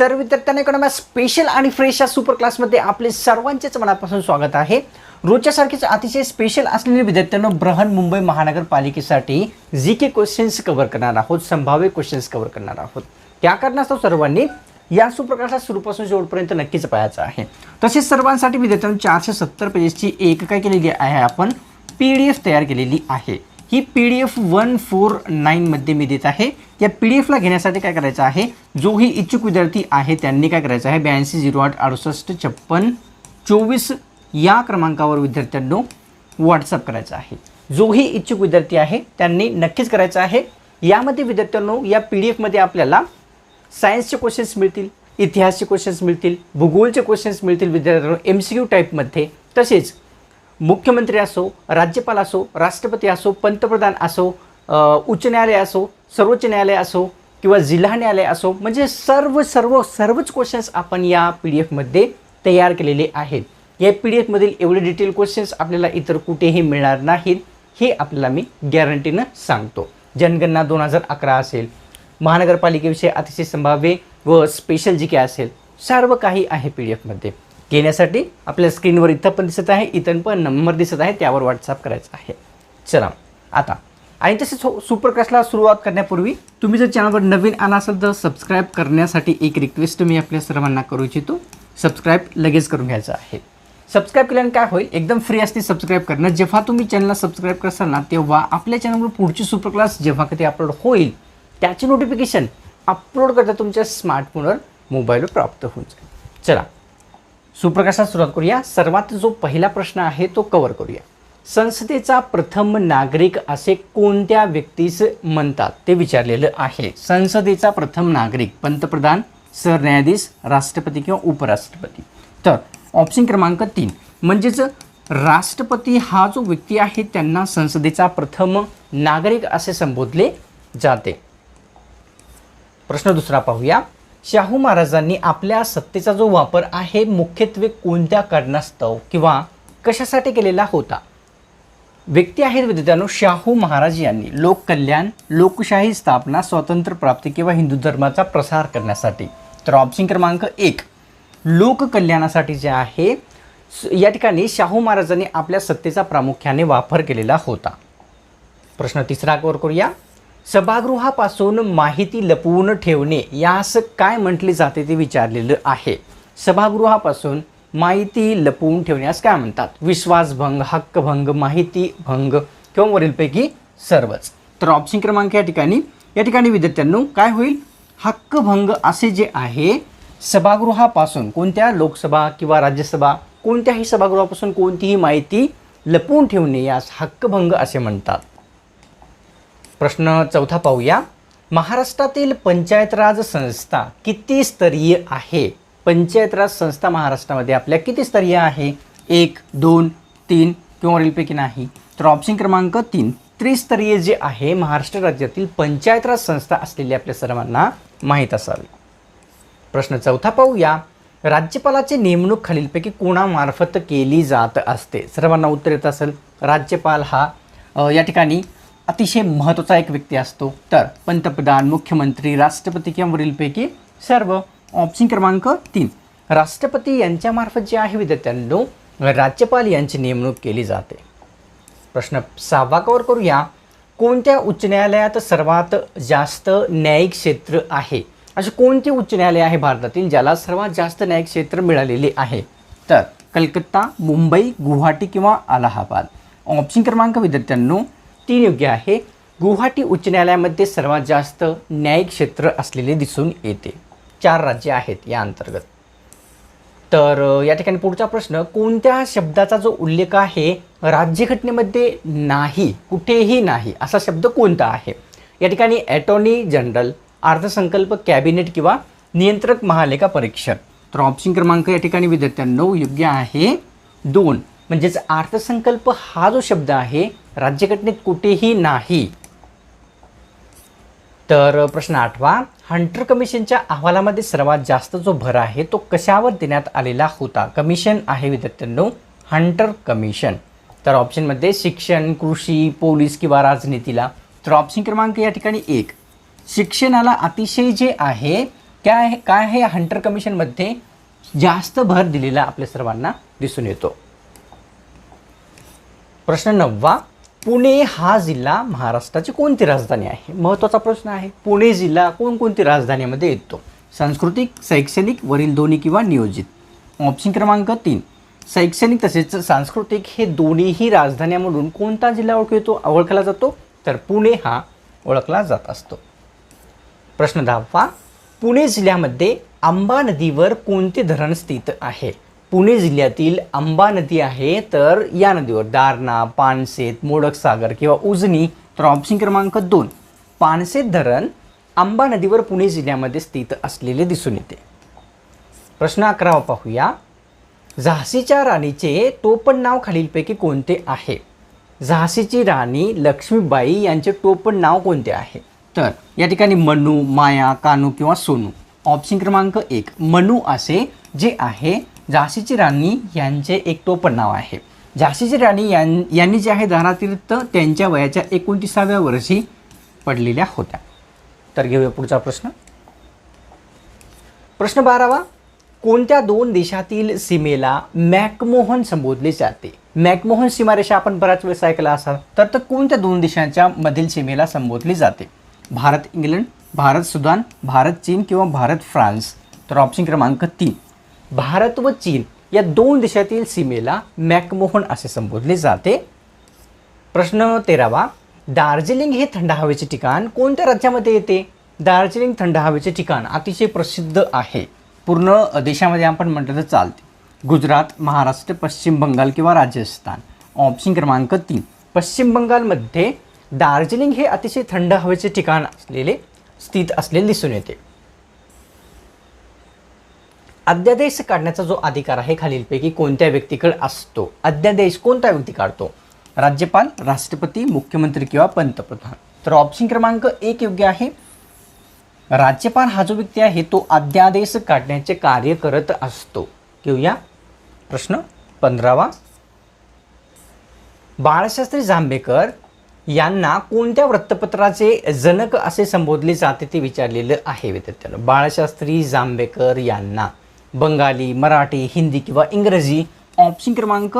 तर विद्यार्थ्यांना इकडे स्पेशल आणि फ्रेश या सुपर क्लासमध्ये आपले सर्वांचेच मनापासून स्वागत आहे. रोजच्यासारखेच अतिशय स्पेशल असलेले विद्यार्थ्यांना बृहन मुंबई महानगरपालिकेसाठी जी के क्वेश्चन्स कव्हर करणार आहोत संभाव्य क्वेश्चन्स कव्हर करणार आहोत. त्या कारणास्तव सर्वांनी? या सुप्रकाशा सुरूपासून शेवटपर्यंत नक्कीच पाहायचं आहे. तसेच सर्वांसाठी विद्यार्थ्यांनी चारशे सत्तर पेजेसची एक काय केलेली आहे आपण? पी डी एफ तयार केलेली आहे. ही P D F one four नाईनमध्ये मी देत आहे. या पी डी एफला घेण्यासाठी काय करायचं आहे? जोही इच्छुक विद्यार्थी आहे त्यांनी काय करायचं आहे? ब्याऐंशी झिरो आठ अडुसष्ट छप्पन चोवीस या क्रमांकावर विद्यार्थ्यांनो व्हॉट्सअप करायचा आहे. जोही इच्छुक विद्यार्थी आहे त्यांनी नक्कीच करायचं आहे. यामध्ये विद्यार्थ्यांनो या पी डी एफमध्ये आपल्याला सायन्सचे क्वेश्चन्स मिळतील इतिहासचे क्वेश्चन्स मिळतील भूगोलचे क्वेश्चन्स मिळतील विद्यार्थ्यांनो एम सी क्यू टाईपमध्ये तसेच मुख्यमंत्री असो राज्यपाल असो राष्ट्रपती असो पंतप्रधान असो उच्च न्यायालय असो सर्वोच्च न्यायालय असो किंवा जिल्हा न्यायालय असो म्हणजे सर्व सर्व सर्वच क्वेश्चन्स आपण या पी डी एफमध्ये तयार केलेले आहेत. या पी डी एफमधील एवढे डिटेल क्वेश्चन्स आपल्याला इतर कुठेही मिळणार नाहीत हे आपल्याला मी गॅरंटीनं सांगतो. जनगणना दोन हजार अकरा असेल महानगरपालिकेविषयी अतिशय संभाव्य व स्पेशल जी काय असेल सर्व काही आहे पी डी एफमध्ये घेण्यासाठी आपल्या स्क्रीनवर इथं पण दिसत आहे इथं पण नंबर दिसत आहे त्यावर व्हॉट्सअप करायचा आहे. चला आता आणि तसेच हो सुपर सुरुवात करण्यापूर्वी तुम्ही जर चॅनलवर नवीन आला असाल तर सबस्क्राईब करण्यासाठी एक रिक्वेस्ट मी आपल्या सर्वांना करू इच्छितो. सबस्क्राईब लगेच करून घ्यायचं आहे. सबस्क्राईब केल्याने काय होईल? एकदम फ्री असते सबस्क्राईब करणं. जेव्हा तुम्ही चॅनलला सबस्क्राईब करसाल ना तेव्हा आपल्या चॅनलवर पुढची सुपर क्लास जेव्हा कधी अपलोड होईल त्याची नोटिफिकेशन अपलोड करता तुमच्या स्मार्टफोनवर मोबाईलवर प्राप्त होऊन जाईल. चला. सुप्रकाशात सुरुवात करूया. सर्वात जो पहिला प्रश्न आहे तो कवर करूया. संसदेचा प्रथम नागरिक असे कोणत्या व्यक्तीस म्हणतात ते विचारलेलं आहे. संसदेचा प्रथम नागरिक पंतप्रधान सरन्यायाधीश राष्ट्रपती किंवा उपराष्ट्रपती. तर ऑप्शन क्रमांक तीन. म्हणजेच राष्ट्रपती हा जो व्यक्ती आहे त्यांना संसदेचा प्रथम नागरिक असे संबोधले जाते. प्रश्न दुसरा पाहूया. शाहू महाराजांनी आपल्या सत्तेचा जो वापर आहे मुख्यत्वे कोणत्या कारणास्तव किंवा कशासाठी केलेला होता? व्यक्ती आहेत विद्यार्थ्यांनो शाहू महाराज यांनी. लोककल्याण लोकशाही स्थापना स्वातंत्र्य प्राप्ती किंवा हिंदू धर्माचा प्रसार करण्यासाठी. तर ऑप्शन क्रमांक एक लोककल्याणासाठी जे आहे स- या ठिकाणी शाहू महाराजांनी आपल्या सत्तेचा प्रामुख्याने वापर केलेला होता. प्रश्न तिसरा कवर करूया. सभागृहापासून माहिती लपवून ठेवणे यास काय म्हटले जाते ते विचारलेलं आहे. सभागृहापासून माहिती लपवून ठेवण्यास काय म्हणतात? विश्वासभंग हक्कभंग माहिती भंग किंवा वरीलपैकी सर्वच. तर ऑप्शन क्रमांक या ठिकाणी या ठिकाणी विद्यार्थ्यांनो काय होईल? हक्कभंग असे जे आहे सभागृहापासून कोणत्या लोकसभा किंवा राज्यसभा कोणत्याही सभागृहापासून कोणतीही माहिती लपवून ठेवणे यास हक्कभंग असे म्हणतात. प्रश्न चौथा पाहूया. महाराष्ट्रातील पंचायत राज संस्था किती स्तरीय आहे? पंचायत राज संस्था महाराष्ट्रामध्ये आपल्या किती स्तरीय आहे? एक दोन तीन किंवा वरीलपैकी नाही. तर ऑप्शन क्रमांक तीन त्रिस्तरीय जे आहे महाराष्ट्र राज्यातील पंचायत राज संस्था असलेली आपल्या सर्वांना माहीत असावी. प्रश्न चौथा पाहूया. राज्यपालाची नेमणूक खालीलपैकी कोणामार्फत केली जात असते? सर्वांना उत्तर येत असेल राज्यपाल हा या ठिकाणी अतिशय महत्त्वाचा एक व्यक्ती असतो. तर पंतप्रधान मुख्यमंत्री राष्ट्रपती किंवा वरीलपैकी सर्व ऑप्शन क्रमांक तीन. राष्ट्रपती यांच्यामार्फत जे आहे विद्यार्थ्यांनो राज्यपाल यांची नेमणूक केली जाते. प्रश्न सहावा कवर करूया. कोणत्या उच्च न्यायालयात सर्वात जास्त न्यायिक क्षेत्र आहे? असे कोणते उच्च न्यायालय आहे भारतातील ज्याला सर्वात जास्त न्यायिक क्षेत्र मिळालेले आहे? तर कलकत्ता मुंबई गुवाहाटी किंवा अलाहाबाद. ऑप्शन क्रमांक विद्यार्थ्यांनो तीन योग्य आहे. गुवाहाटी उच्च न्यायालयामध्ये सर्वात जास्त न्यायिक क्षेत्र असलेले दिसून येते. चार राज्ये आहेत या अंतर्गत. तर या ठिकाणी पुढचा प्रश्न कोणत्या शब्दाचा जो उल्लेख आहे राज्यघटनेमध्ये नाही कुठेही नाही असा शब्द कोणता आहे? या ठिकाणी ॲटॉर्नी जनरल अर्थसंकल्प कॅबिनेट किंवा नियंत्रक महालेखा परीक्षक. तर ऑप्शन क्रमांक या ठिकाणी विद्यार्थ्यांनो योग्य आहे. दोन म्हणजेच अर्थसंकल्प हा जो शब्द आहे राज्यघटनेत कुठेही नाही. तर प्रश्न आठवा हंटर कमिशनच्या अहवालामध्ये सर्वात जास्त जो भर आहे तो कशावर देण्यात आलेला होता? कमिशन आहे विद्यार्थ्यांनो हंटर कमिशन. तर ऑप्शनमध्ये शिक्षण कृषी पोलीस किंवा राजनीतीला. तर ऑप्शन क्रमांक या ठिकाणी एक. शिक्षणाला अतिशय जे आहे काय आहे काय आहे हंटर कमिशनमध्ये जास्त भर दिलेला आपल्या सर्वांना दिसून येतो. प्रश्न नववा पुणे हा जिल्हा महाराष्ट्राची कोणती राजधानी आहे? महत्त्वाचा प्रश्न आहे. पुणे जिल्हा कोणकोणती राजधानीमध्ये येतो? सांस्कृतिक शैक्षणिक वरील दोन्ही किंवा नियोजित? ऑप्शन क्रमांक तीन. शैक्षणिक तसेच सांस्कृतिक हे दोन्हीही राजधान्या कोणता जिल्हा ओळखतो ओळखला जातो? तर पुणे हा ओळखला जात असतो. प्रश्न दहावा. पुणे जिल्ह्यामध्ये आंबा नदीवर कोणते धरण स्थित आहे? पुणे जिल्ह्यातील आंबा नदी आहे तर या नदीवर दारणा पानसेत मोडक सागर किंवा उजनी तर ऑप्शन क्रमांक दोन. पानसेत धरण आंबा नदीवर पुणे जिल्ह्यामध्ये स्थित असलेले दिसून येते. प्रश्न अकरावा पाहूया. झाशीच्या राणीचे टोपण नाव खालीलपैकी कोणते आहे? झाशीची राणी लक्ष्मीबाई यांचे टोपण नाव कोणते आहे? तर या ठिकाणी मनू माया कानू किंवा सोनू. ऑप्शन क्रमांक एक. मनू असे जे आहे झाशीची राणी यांचे एक टोपण नाव आहे. झाशीची राणी यां यांनी जे आहे दारातीर्थ त्यांच्या वयाच्या एकोणतीसाव्या वर्षी पडलेल्या होत्या. तर घेऊया पुढचा प्रश्न. प्रश्न बारावा. कोणत्या दोन देशातील सीमेला मॅकमोहन संबोधले जाते? मॅकमोहन सीमारेषा आपण बऱ्याच वेळेस ऐकला असाल. तर तर कोणत्या दोन देशांच्या मधील सीमेला संबोधली जाते? भारत इंग्लंड भारत सुदान भारत चीन किंवा भारत फ्रान्स. तर ऑप्शन क्रमांक तीन. भारत व चीन या दोन देशातील सीमेला मॅकमोहन असे संबोधले जाते. प्रश्न तेरावा दार्जिलिंग हे थंड हवेचे ठिकाण कोणत्या राज्यामध्ये येते? दार्जिलिंग थंड हवेचे ठिकाण अतिशय प्रसिद्ध आहे. पूर्ण देशामध्ये आपण म्हटलं तर चालते. गुजरात महाराष्ट्र पश्चिम बंगाल किंवा राजस्थान. ऑप्शन क्रमांक तीन. पश्चिम बंगालमध्ये दार्जिलिंग हे अतिशय थंड हवेचे ठिकाण असलेले स्थित असलेले दिसून येते. अध्यादेश काढण्याचा जो अधिकार आहे खालीलपैकी कोणत्या व्यक्तीकडे असतो? अध्यादेश कोणता व्यक्ती काढतो? राज्यपाल राष्ट्रपती मुख्यमंत्री किंवा पंतप्रधान? तर ऑप्शन क्रमांक एक योग्य आहे. राज्यपाल हा जो व्यक्ती आहे तो अध्यादेश काढण्याचे कार्य करत असतो. घेऊया. प्रश्न पंधरावा. बाळशास्त्री जांभेकर यांना कोणत्या वृत्तपत्राचे जनक असे संबोधले जाते ते विचारलेलं आहे विद्यार्थ्यांना? बाळशास्त्री जांभेकर यांना. बंगाली मराठी हिंदी किंवा इंग्रजी ऑप्शन क्रमांक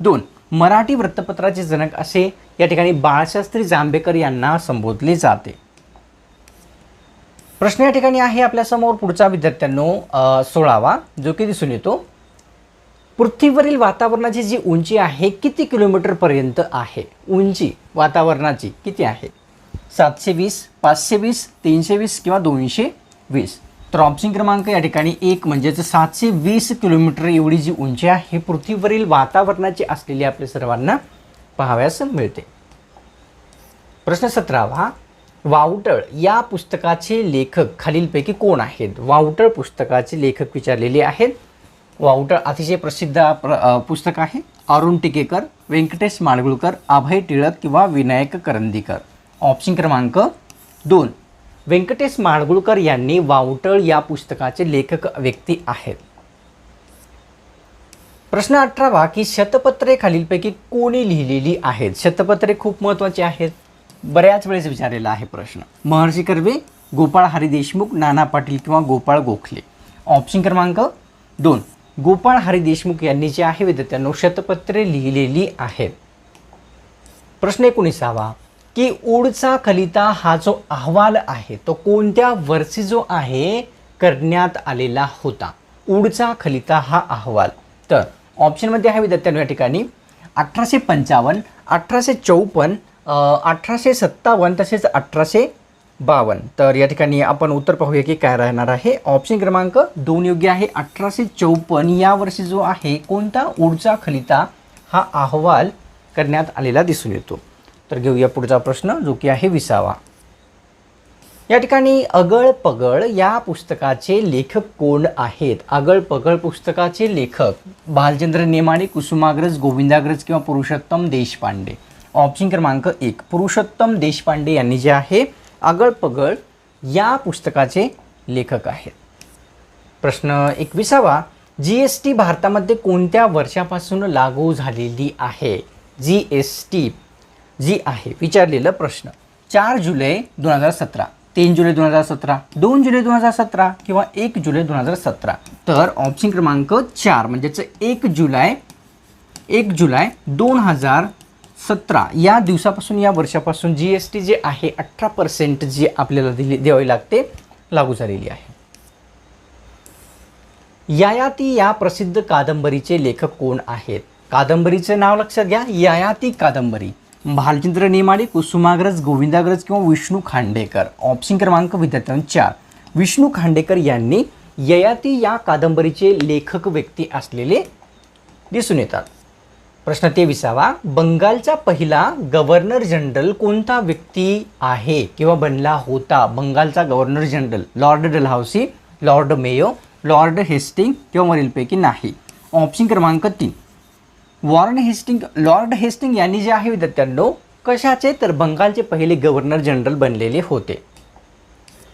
दोन. मराठी वृत्तपत्राचे जनक असे या ठिकाणी बाळशास्त्री जांभेकर यांना संबोधले जाते. प्रश्न या ठिकाणी आहे आपल्यासमोर पुढचा विद्यार्थ्यांनो सोळावा जो की दिसून येतो. पृथ्वीवरील वातावरणाची जी उंची आहे किती किलोमीटरपर्यंत आहे? उंची वातावरणाची किती आहे? सातशे वीस पाचशे वीस तीनशे वीस किंवा दोनशे वीस? तर ऑप्शन क्रमांक या ठिकाणी एक म्हणजेच सातशे वीस किलोमीटर एवढी जी उंची आहे पृथ्वीवरील वातावरणाची असलेली आपल्या सर्वांना पाहाव्यास मिळते. प्रश्न सतरावा वावटळ या पुस्तकाचे लेखक खालीलपैकी कोण आहेत? वावटळ पुस्तकाचे लेखक विचारलेले आहेत. वावटळ अतिशय प्रसिद्ध प्र पुस्तक आहे. अरुण टिकेकर व्यंकटेश माडगुळकर अभय टिळक किंवा विनायक करंदीकर. ऑप्शन क्रमांक दोन. व्यंकटेश माडगुळकर यांनी वावटळ या पुस्तकाचे लेखक व्यक्ती आहेत. प्रश्न अठरावा की शतपत्रे खालीलपैकी कोणी लिहिलेली आहेत? शतपत्रे खूप महत्त्वाची आहेत. बऱ्याच वेळेस विचारलेला आहे प्रश्न. महर्षी कर्वे गोपाळ हरी देशमुख नाना पाटील किंवा गोपाळ गोखले. ऑप्शन क्रमांक दोन. गोपाळ हरी देशमुख यांनी जे आहे विद्यार्थ्यांनो शतपत्रे लिहिलेली आहेत. प्रश्न एकोणीसावा की उडचा खलिता हा जो अहवाल आहे तो कोणत्या वर्षी जो आहे करण्यात आलेला होता? उडचा खलिता हा अहवाल. तर ऑप्शनमध्ये आहे विद्यार्थ्यांनो या ठिकाणी. अठराशे पंचावन्न अठराशे चौपन्न अठराशे सत्तावन्न तसेच अठराशे बावन्न. तर या ठिकाणी आपण उत्तर पाहूया की काय राहणार आहे. ऑप्शन क्रमांक दोन योग्य आहे. अठराशे चौपन्न या वर्षी जो आहे कोणता उडचा खलिता हा अहवाल करण्यात आलेला दिसून येतो. तर घेऊया पुढचा प्रश्न जो की आहे विसावा. या ठिकाणी अगळ पगळ या पुस्तकाचे लेखक कोण आहेत? अगळ पगळ पुस्तकाचे लेखक भालचंद्र नेमाने कुसुमाग्रज गोविंदाग्रज किंवा पुरुषोत्तम देशपांडे. ऑप्शन क्रमांक एक. पुरुषोत्तम देशपांडे यांनी जे आहे अगळ पगळ या पुस्तकाचे लेखक आहेत. प्रश्न एकविसावा जी एस टी भारतामध्ये कोणत्या वर्षापासून लागू झालेली आहे? जी एस टी जी आहे विचारलेला प्रश्न. चार जुलै दोन हजार सतरा तीन जुलै दोन हजार सतरा दोन जुलै दोन हजार सतरा किंवा एक जुलै दोन हजार सतरा. तर ऑप्शन क्रमांक चार म्हणजेच एक जुलै एक जुलै दोन हजार सतरा. या दिवसापासून या वर्षापासून जी एस टी जे आहे अठरा पर्सेंट जी आपल्याला दिली द्यावी लागते लागू झालेली आहे. यायाती या प्रसिद्ध कादंबरीचे लेखक कोण आहेत? कादंबरीचं नाव लक्षात घ्या. यायाती कादंबरी. भालचंद्र नेमाडे कुसुमाग्रज गोविंदाग्रज किंवा विष्णू खांडेकर. ऑप्शन क्रमांक विद्यार्थ्यांना चार. विष्णू खांडेकर यांनी ययाती या कादंबरीचे लेखक व्यक्ती असलेले दिसून येतात. प्रश्न तेविसावा. बंगालचा पहिला गव्हर्नर जनरल कोणता व्यक्ती आहे किंवा बनला होता? बंगालचा governor general lord Dalhousie lord Mayo lord Hastings किंवा वरीलपैकी नाही. ऑप्शन क्रमांक तीन. वॉर्न हेस्टिंग लॉर्ड हेस्टिंग यांनी जे आहे विद्यार्थ्यांनो कशाचे? तर बंगालचे पहिले गव्हर्नर जनरल बनलेले होते.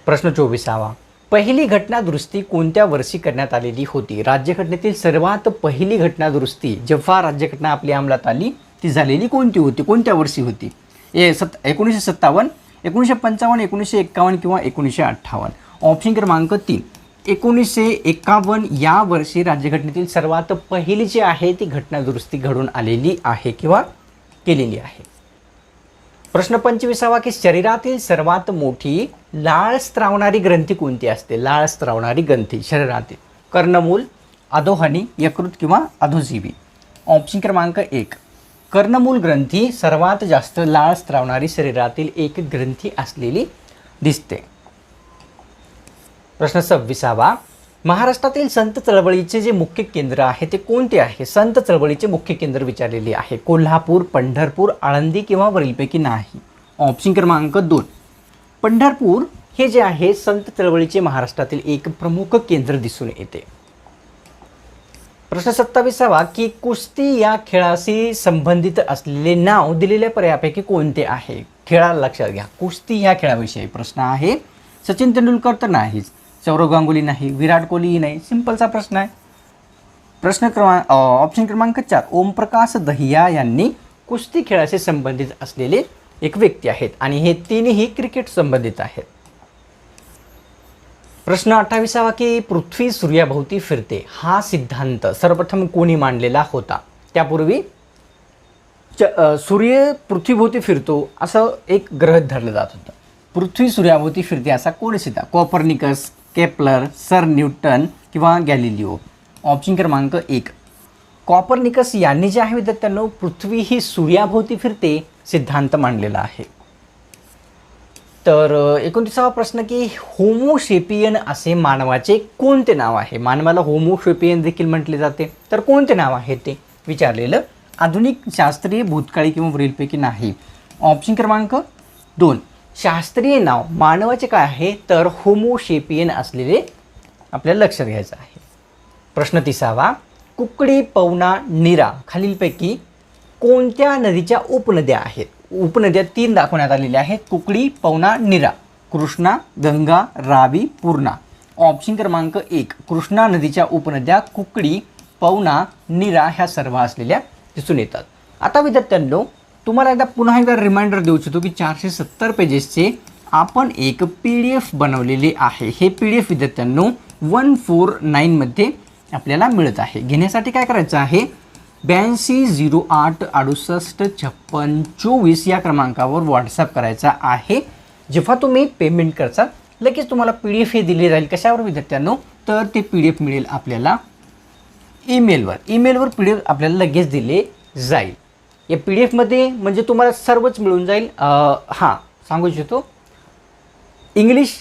प्रश्न चोवीसावा. पहिली घटनादुरुस्ती कोणत्या वर्षी करण्यात आलेली होती? राज्यघटनेतील सर्वात पहिली घटनादुरुस्ती जेव्हा राज्यघटना आपली अंमलात आली ती झालेली कोणती होती? कोणत्या वर्षी होती? ए सत् एकोणीसशे सत्तावन्न एकोणीसशे पंचावन्न एकोणीसशे एक्कावन्न किंवा एकोणीसशे अठ्ठावन्न. ऑप्शन क्रमांक तीन. एकोणीसशे एकावन्न या वर्षी राज्यघटनेतील सर्वात पहिली जी आहे ती घटनादुरुस्ती घडून आलेली आहे किंवा केलेली आहे. प्रश्न पंचवीसावा की शरीरातील सर्वात मोठी लाळ स्त्रावणारी ग्रंथी कोणती असते? लाळ स्त्रावणारी ग्रंथी शरीरातील. कर्णमूल अधोहनी यकृत किंवा अधोजीवी. ऑप्शन क्रमांक एक. कर्णमूल ग्रंथी सर्वात जास्त लाळ स्त्रावणारी शरीरातील एक ग्रंथी असलेली दिसते. प्रश्न सव्वीसावा. महाराष्ट्रातील संत चळवळीचे जे मुख्य केंद्र आहे ते कोणते आहे? संत चळवळीचे मुख्य केंद्र विचारलेले आहे. कोल्हापूर पंढरपूर आळंदी किंवा वरीलपैकी नाही? ऑप्शन क्रमांक दोन. पंढरपूर हे जे आहे संत चळवळीचे महाराष्ट्रातील एक प्रमुख केंद्र दिसून येते. प्रश्न सत्तावीसावा की कुस्ती या खेळाशी संबंधित असलेले नाव दिलेल्या पर्यायापैकी कोणते आहे? खेळाला लक्षात घ्या. कुस्ती या खेळाविषयी प्रश्न आहे. सचिन तेंडुलकर तर नाहीच. सौरव गांगुली नाही विराट कोहलीही नाही. सिंपलचा प्रश्न आहे. प्रश्न क्रमांक ऑप्शन क्रमांक चार. ओमप्रकाश दहिया यांनी कुस्ती खेळाशी संबंधित असलेले एक व्यक्ती आहेत आणि हे तिन्ही क्रिकेट संबंधित आहेत. प्रश्न अठ्ठावीसावा की पृथ्वी सूर्याभोवती फिरते. हा सिद्धांत सर्वप्रथम कोणी मांडलेला होता? त्यापूर्वी च सूर्य पृथ्वीभोवती फिरतो असं एक ग्रह धरलं जात होतं. पृथ्वी सूर्याभोवती फिरते असा कोण सिद्धा कॉपर्निकस केपलर सर न्यूटन किंवा गॅलिलिओ. ऑप्शन क्रमांक एक. कॉपरनिकस यांनी जे आहे विद्यार्थ्यांनो पृथ्वी ही सूर्याभोवती फिरते सिद्धांत मांडलेला आहे. तर एकोणतीसावा प्रश्न की होमोशेपियन असे मानवाचे कोणते नाव आहे? मानवाला होमोशेपियन देखील म्हटले जाते. तर कोणते नाव आहे ते? विचारलेलं आधुनिक शास्त्रीय भूतकाळी किंवा वरीलपैकी नाही. ऑप्शन क्रमांक दोन. शास्त्रीय नाव मानवाचे काय आहे? तर होमोशेपियन असलेले आपल्याला लक्षात घ्यायचं आहे. प्रश्न तिसावा. कुकडी पवना निरा खालीलपैकी कोणत्या नदीच्या उपनद्या आहेत? उपनद्या तीन दाखवण्यात आलेल्या आहेत. कुकडी पवना निरा. कृष्णा गंगा रावी पूर्णा. ऑप्शन क्रमांक एक. कृष्णा नदीच्या उपनद्या कुकडी पवना निरा ह्या सर्व असलेल्या दिसून येतात. आता विद्यार्थ्यांनो तुम्हाला एकदा पुन्हा एकदा रिमाइंडर देऊ इच्छितो की चारशे सत्तर पेजेसचे आपण एक पी डी एफ बनवलेले आहे. हे पी डी एफ विद्यार्थ्यांनो वन फोर नाईनमध्ये आपल्याला मिळत आहे. घेण्यासाठी काय करायचं आहे? ब्याऐंशी झिरो आठ अडुसष्ट छप्पन चोवीस या क्रमांकावर व्हॉट्सअप करायचा आहे. जेव्हा तुम्ही पेमेंट करता लगेच तुम्हाला पी डी एफ हे दिले जाईल. कशावर विद्यार्थ्यांनो? तर ते पी डी एफ मिळेल आपल्याला ईमेलवर ईमेलवर पी डी एफ आपल्याला लगेच दिले जाईल. या पी डी एफमध्ये म्हणजे तुम्हाला सर्वच मिळून जाईल. हां सांगू इच्छितो. इंग्लिश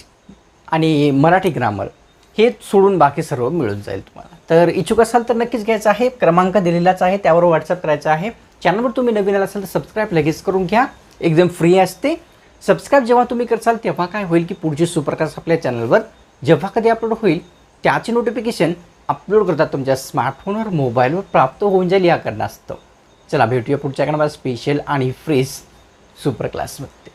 आणि मराठी ग्रामर हे सोडून बाकी सर्व मिळून जाईल तुम्हाला. तर इच्छुक असाल तर नक्कीच घ्यायचं आहे. क्रमांक दिलेलाच आहे त्यावर व्हॉट्सअप करायचा आहे. चॅनलवर तुम्ही नवीन आला असाल तर सबस्क्राईब लगेच करून घ्या. एकदम फ्री असते. सबस्क्राईब जेव्हा तुम्ही करसाल तेव्हा काय होईल की पुढचे सुप्रकाश आपल्या चॅनलवर जेव्हा कधी अपलोड होईल त्याचे नोटिफिकेशन अपलोड करतात तुमच्या स्मार्टफोनवर मोबाईलवर प्राप्त होऊन जाईल या कारणास्तव. चला भेटूया पुढच्या कारणाला स्पेशल आणि फ्रेश सुपर क्लासमध्ये